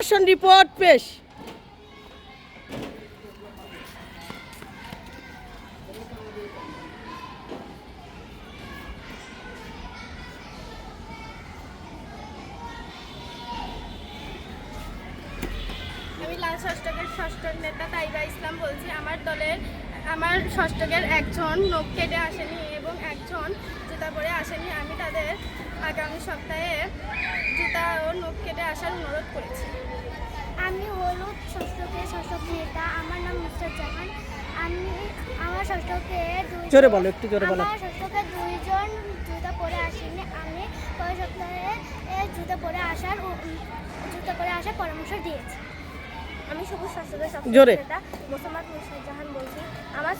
Action report পেশ আমি লাল ষষ্ঠকের ষষ্ঠ নেতা তাইবা ইসলাম বলছি। আমার দলের, আমার ষষ্ঠকের একজন নখ কেটে আসেনি এবং একজন জুতা পরে আসেনি। আমি তাদের আগামী সপ্তাহে জুতা ও নখ কেটে আসার অনুরোধ করেছি। আমি হলুদ ষষ্ঠকে ষষ্ঠক নেতা আমার নাম মিস্টার জাহান আমি আমার ষষ্ঠকে জোরে বলো, একটু জোরে বলো। আমার ষষ্ঠকে দুইজন জুতা পরে আসেনি আমি পরের সপ্তাহে জুতা পরে আসার জুতা পরে আসার পরামর্শ দিয়েছি আমি সবুজ ষষ্ঠকের ষষ্ঠ জোরে। নেতা মোসাম্মদ মিস্টার জাহান বলছি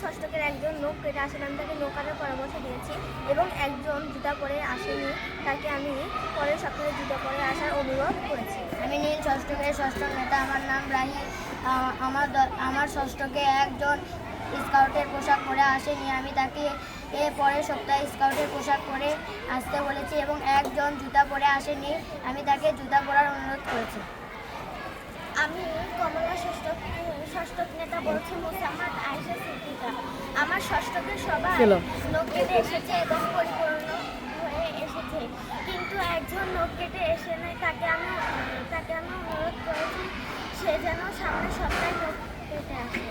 ষষ্ঠকের একজন লোক কেটে আসেন আমি তাকে নখ কাটার পরামর্শ দিয়েছি এবং একজন জুতা পরে আসেনি তাকে আমি পরের সপ্তাহে জুতা পরে আসার অনুরোধ করেছি। আমি নীল ষষ্ঠকের ষষ্ঠ নেতা আমার নাম রাহি আমার আমার ষষ্ঠকে একজন স্কাউটের পোশাক পরে আসেনি। আমি তাকে এ পরের সপ্তাহে স্কাউটের পোশাক পরে আসতে বলেছি এবং একজন জুতা পরে আসেনি। আমি তাকে জুতা পরার অনুরোধ করেছি। আমি কমলা ষষ্ঠ ষষ্ঠক নেতা বলছে মোসাম্মদ আয়েশা সিদ্দিকা। আমার ষষ্ঠকে সবাই নখ কেটে এসেছে এবং পরিপূর্ণ হয়ে এসেছে। কিন্তু একজন নখ এসে নাই তাকে আমি তাকে আমি অনুরোধ করেছি সে যেন সামনে সপ্তাহে নখ কেটে আসে।